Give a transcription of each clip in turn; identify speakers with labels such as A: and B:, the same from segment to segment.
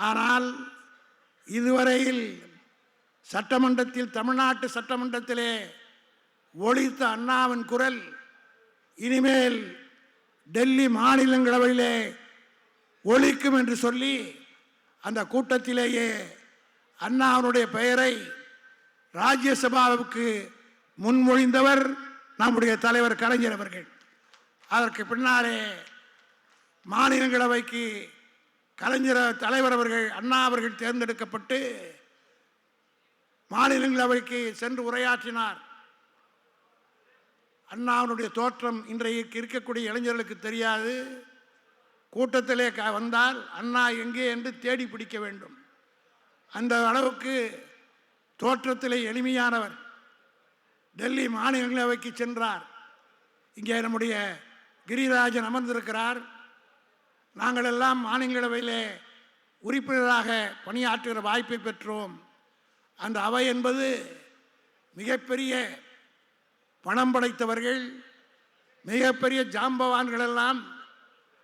A: ஆனால் இதுவரையில் சட்டமன்றத்தில் தமிழ்நாட்டு சட்டமன்றத்திலே ஒழித்த அண்ணாவின் குரல் இனிமேல் டெல்லி மாநிலங்களவையிலே ஒழிக்கும் என்று சொல்லி அந்த கூட்டத்திலேயே அண்ணாவினுடைய பெயரை ராஜ்யசபாவுக்கு முன்மொழிந்தவர் நம்முடைய தலைவர் கலைஞர் அவர்கள். அதற்கு பின்னாலே மாநிலங்களவைக்கு கலைஞர் தலைவர் அவர்கள் அண்ணா அவர்கள் தேர்ந்தெடுக்கப்பட்டு மாநிலங்களவைக்கு சென்று உரையாற்றினார். அண்ணாவினுடைய தோற்றம் இன்றைக்கு இருக்கக்கூடிய இளைஞர்களுக்கு தெரியாது. கூட்டத்திலே க- வந்தால் அண்ணா எங்கே என்று தேடி பிடிக்க வேண்டும். அந்த அளவுக்கு தோற்றத்திலே எளிமையானவர் டெல்லி மாநிலங்களவைக்கு சென்றார். இங்கே நம்முடைய கிரிராஜன் அமர்ந்திருக்கிறார். நாங்கள் எல்லாம் மாநிலங்களவையிலே உறுப்பினராக பணியாற்றுகிற வாய்ப்பை பெற்றோம். அந்த அவை என்பது மிகப்பெரிய பணம் படைத்தவர்கள் மிகப்பெரிய ஜாம்பவான்களெல்லாம்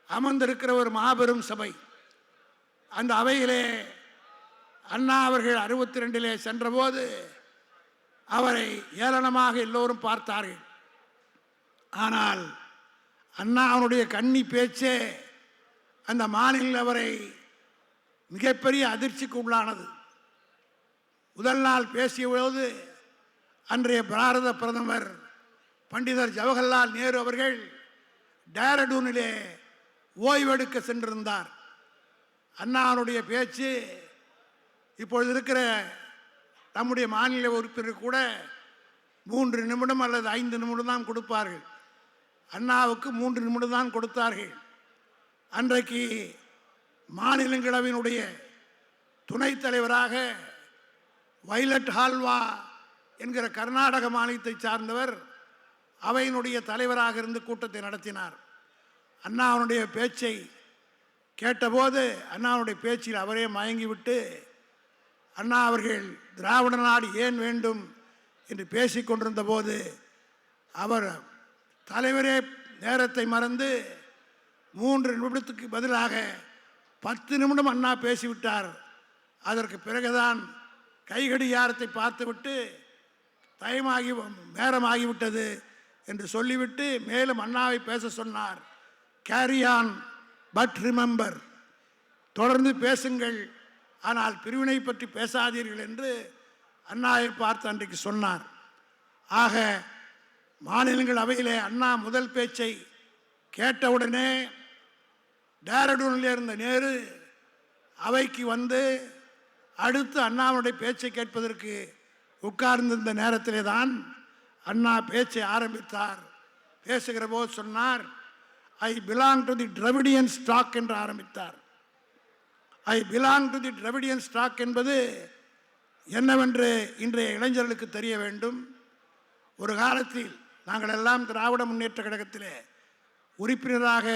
A: அமர்ந்திருக்கிற ஒரு மாபெரும் சபை. அந்த அவையிலே அண்ணா அவர்கள் அறுபத்தி ரெண்டிலே சென்றபோது அவரை ஏளனமாக எல்லோரும் பார்த்தார்கள். ஆனால் அண்ணா அவனுடைய கன்னி பேச்சே அந்த மாநில அவரை மிகப்பெரிய அதிர்ச்சிக்கு உள்ளானது. முதல் நாள் பேசியபோது அன்றைய பாரத பிரதமர் பண்டிதர் ஜவஹர்லால் நேரு அவர்கள் டேரடூனிலே ஓய்வெடுக்க சென்றிருந்தார். அண்ணாவுடைய பேச்சு இப்பொழுது இருக்கிற நம்முடைய மாநில உறுப்பினர் கூட மூன்று நிமிடம் அல்லது ஐந்து நிமிடம் தான் கொடுப்பார்கள். அண்ணாவுக்கு மூன்று நிமிடம் தான் கொடுத்தார்கள். அன்றைக்கு மாநிலங்களவையினுடைய துணைத் தலைவராக வைலட் ஹால்வா என்கிற கர்நாடக மாநிலத்தை சார்ந்தவர் அவையினுடைய தலைவராக இருந்து கூட்டத்தை நடத்தினார். அண்ணாவுடைய பேச்சை கேட்டபோது அண்ணாவுடைய பேச்சில் அவரே மயங்கிவிட்டு அண்ணா அவர்கள் திராவிட நாடு ஏன் வேண்டும்? என்று பேசிக் கொண்டிருந்த போது அவர் தலைவரே நேரத்தை மறந்து மூன்று நிமிடத்துக்கு பதிலாக பத்து நிமிடம் அண்ணா பேசிவிட்டார். அதற்கு பிறகுதான் கைகடியாரத்தை பார்த்துவிட்டு டைமாகி நேரமாகிவிட்டது என்று சொல்லிவிட்டு மேலும் அண்ணாவை பேச சொன்னார். கேரி ஆன் பட் ரிமெம்பர் தொடர்ந்து பேசுங்கள் ஆனால் பிரிவினை பற்றி பேசாதீர்கள் என்று அண்ணாவை பார்த்து அன்றைக்கு சொன்னார். ஆக மாநிலங்கள் அவையிலே அண்ணா முதல் பேச்சை கேட்டவுடனே டேரடூனில் இருந்த நேரு அவைக்கு வந்து அடுத்து அண்ணாவுடைய பேச்சை கேட்பதற்கு உட்கார்ந்திருந்த நேரத்திலே தான் அண்ணா பேச்சை ஆரம்பித்தார். பேசுகிற போது சொன்னார் I belong to the Dravidian stock என்று ஆரம்பித்தார். I belong to the Dravidian stock என்பது என்னவென்று இன்றைய இளைஞர்களுக்கு தெரிய வேண்டும். ஒரு காலத்தில் நாங்கள் எல்லாம் திராவிட முன்னேற்ற கழகத்திலே உறுப்பினராக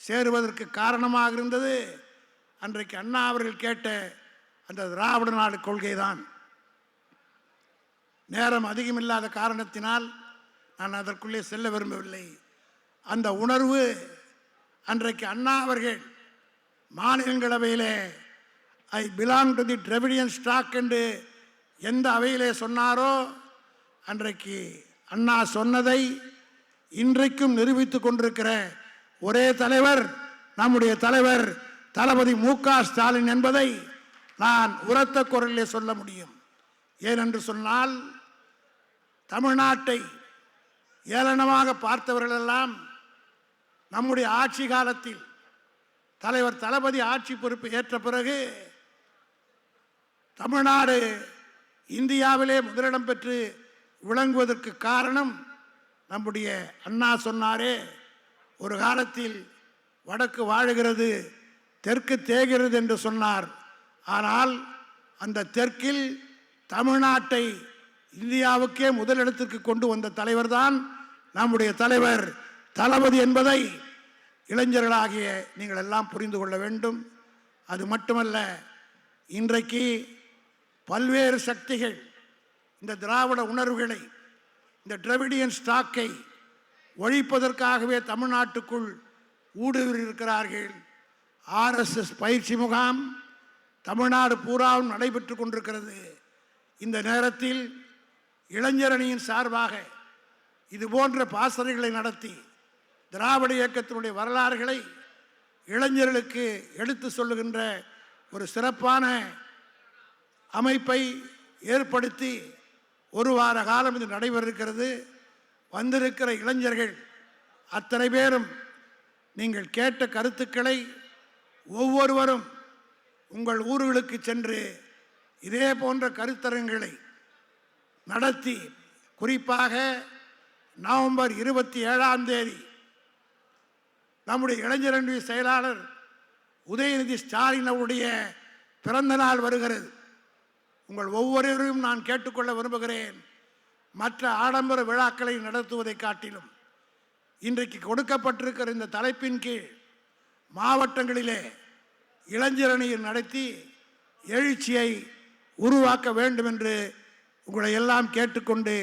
A: சேருவதற்கு காரணமாக இருந்தது. அன்றைக்கு அண்ணா அவர்கள் கேட்ட அந்த திராவிட நாடு கொள்கை தான் நேரம் அதிகமில்லாத காரணத்தினால் நான் அதற்குள்ளே செல்ல விரும்பவில்லை. அந்த உணர்வு அன்றைக்கு அண்ணா அவர்கள் மாநிலங்களவையிலே I belong to the Dravidian stock என்று எந்த அவையிலே சொன்னாரோ அன்றைக்கு அண்ணா சொன்னதை இன்றைக்கும் நிரூபித்து கொண்டிருக்கிற ஒரே தலைவர் நம்முடைய தலைவர் தளபதி மு ஸ்டாலின் என்பதை நான் உரத்த குரலிலே சொல்ல முடியும். ஏனென்று சொன்னால் தமிழ்நாட்டை ஏளனமாக பார்த்தவர்களெல்லாம் நம்முடைய ஆட்சி காலத்தில் தலைவர் தளபதி ஆட்சி பொறுப்பு ஏற்ற பிறகு தமிழ்நாடு இந்தியாவிலே முதலிடம் பெற்று விளங்குவதற்கு காரணம் நம்முடைய அண்ணா சொன்னாரே ஒரு காலத்தில் வடக்கு வாழுகிறது தெற்கு தேகிறது என்று சொன்னார். ஆனால் அந்த தெற்கில் தமிழ்நாட்டை இந்தியாவுக்கே முதலிடத்திற்கு கொண்டு வந்த தலைவர்தான் நம்முடைய தலைவர் தளபதி என்பதை இளைஞர்களாகிய நீங்கள் எல்லாம் புரிந்து கொள்ள வேண்டும். அது மட்டுமல்ல இன்றைக்கு பல்வேறு சக்திகள் இந்த திராவிட உணர்வுகளை இந்த டிரவிடியன் ஸ்டாக்கை ஒழிப்பதற்காகவே தமிழ்நாட்டுக்குள் ஊடுருவிருக்கிறார்கள் ஆர்எஸ்எஸ் பயிற்சி முகாம் தமிழ்நாடு பூராவும் நடைபெற்று கொண்டிருக்கிறது. இந்த நேரத்தில் இளைஞரணியின் சார்பாக இது போன்ற பாசறைகளை நடத்தி திராவிட இயக்கத்தினுடைய வரலாறுகளை இளைஞர்களுக்கு எடுத்து சொல்லுகின்ற ஒரு சிறப்பான அமைப்பை ஏற்படுத்தி ஒரு வார காலம் இது நடைபெற இருக்கிறது. வந்திருக்கிற இளைஞர்கள் அத்தனை பேரும் நீங்கள் கேட்ட கருத்துக்களை ஒவ்வொருவரும் உங்கள் ஊர்களுக்கு சென்று இதே போன்ற கருத்தரங்களை நடத்தி குறிப்பாக நவம்பர் இருபத்தி ஏழாம் தேதி நம்முடைய இளைஞரணி செயலாளர் உதயநிதி ஸ்டாலின் அவருடைய பிறந்த நாள் வருகிறது. உங்கள் ஒவ்வொருவரையும் நான் கேட்டுக்கொள்ள விரும்புகிறேன். மற்ற ஆடம்பர விழாக்களை நடத்துவதை காட்டிலும் இன்றைக்கு கொடுக்கப்பட்டிருக்கிற இந்த தலைப்பின் கீழ் மாவட்டங்களிலே இளைஞரணியில் நடத்தி எழுச்சியை உருவாக்க வேண்டும் என்று உங்களை எல்லாம் கேட்டுக்கொண்டு